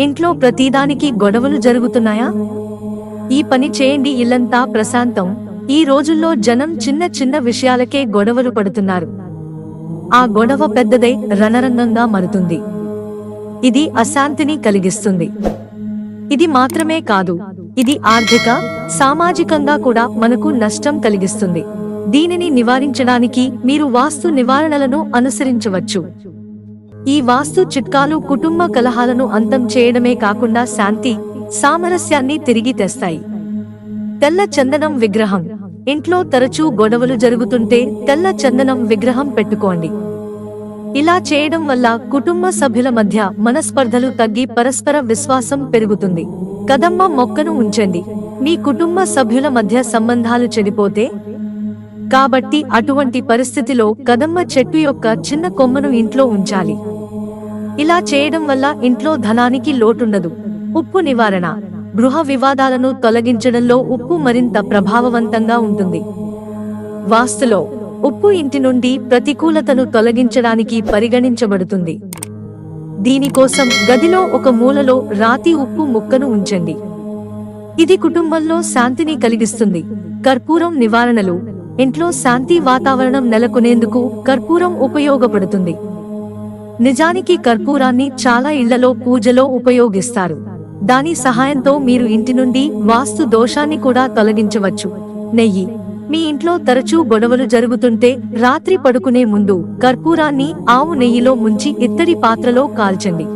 ఇంట్లో ప్రతిదానికి గొడవలు జరుగుతున్నాయా? ఈ పని చేయండి ఇల్లంతా ప్రశాంతం. ఈ రోజుల్లో జనం చిన్న చిన్న విషయాలకే గొడవలు పడుతున్నారు. ఆ గొడవ పెద్దదై రణరంగంగా మారుతుంది. ఇది అశాంతిని కలిగిస్తుంది. ఇది మాత్రమే కాదు ఇది ఆర్థిక సామాజికంగా కూడా మనకు నష్టం కలిగిస్తుంది. దీనిని నివారించడానికి మీరు వాస్తు నివారణలను అనుసరించవచ్చు. ఈ వాస్తు చిట్కాలు కుటుంబ కలహాలను అంతం చేయడమే కాకుండా శాంతి సామరస్యాన్ని తిరిగి తెస్తాయి. తెల్ల చందనం విగ్రహం. ఇంట్లో తరచూ గొడవలు జరుగుతుంటే తెల్ల చందనం విగ్రహం పెట్టుకోండి. ఇలా చేయడం వల్ల కుటుంబ సభ్యుల మధ్య మనస్పర్ధలు తగ్గి పరస్పర విశ్వాసం పెరుగుతుంది. కదమ్మ మొక్కను ఉంచండి. మీ కుటుంబ సభ్యుల మధ్య సంబంధాలు చెడిపోతే? కాబట్టి అటువంటి పరిస్థితిలో కదమ్మ చెట్టు యొక్క చిన్న కొమ్మను ఇంట్లో ఉంచాలి. ఇలా చేయడం వల్ల ఇంట్లో ధనానికి లోటుండదు. ఉప్పు నివారణ. గృహ వివాదాలను తొలగించడంలో ఉప్పు మరింత ప్రభావవంతంగా ఉంటుంది. వాస్తులో ఉప్పు ఇంటి నుండి ప్రతికూలతను తొలగించడానికి పరిగణించబడుతుంది. దీనికోసం గదిలో ఒక మూలలో రాతి ఉప్పు ముక్కను ఉంచండి. ఇది కుటుంబంలో శాంతిని కలిగిస్తుంది. కర్పూరం నివారణలు. ఇంట్లో శాంతి వాతావరణం నెలకొనేందుకు కర్పూరం ఉపయోగపడుతుంది. నిజానికి కర్పూరాన్ని చాలా ఇళ్ళలో పూజలో ఉపయోగిస్తారు. దాని సహాయంతో మీరు ఇంటి నుండి వాస్తు దోషాన్ని కూడా తొలగించవచ్చు. నెయ్యి. మీ ఇంట్లో తరచూ గొడవలు జరుగుతుంటే రాత్రి పడుకునే ముందు కర్పూరాన్ని ఆవు నెయ్యిలో ముంచి ఇత్తడి పాత్రలో కాల్చండి.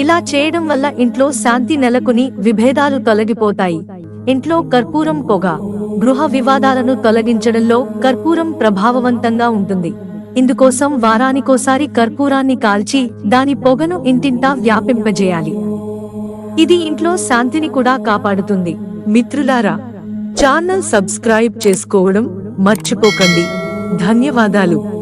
ఇలా చేయడం వల్ల ఇంట్లో శాంతి నెలకొని విభేదాలు తొలగిపోతాయి. ఇంట్లో కర్పూరం పొగ. గృహ వివాదాలను తొలగించడంలో కర్పూరం ప్రభావవంతంగా ఉంటుంది. ఇందుకోసం వారానికోసారి కర్పూరాన్ని కాల్చి దాని పొగను ఇంటింటా వ్యాపింపజేయాలి. ఇది ఇంట్లో శాంతిని కూడా కాపాడుతుంది. మిత్రులారా ఛానల్ సబ్స్క్రైబ్ చేసుకోవడం మర్చిపోకండి. ధన్యవాదాలు.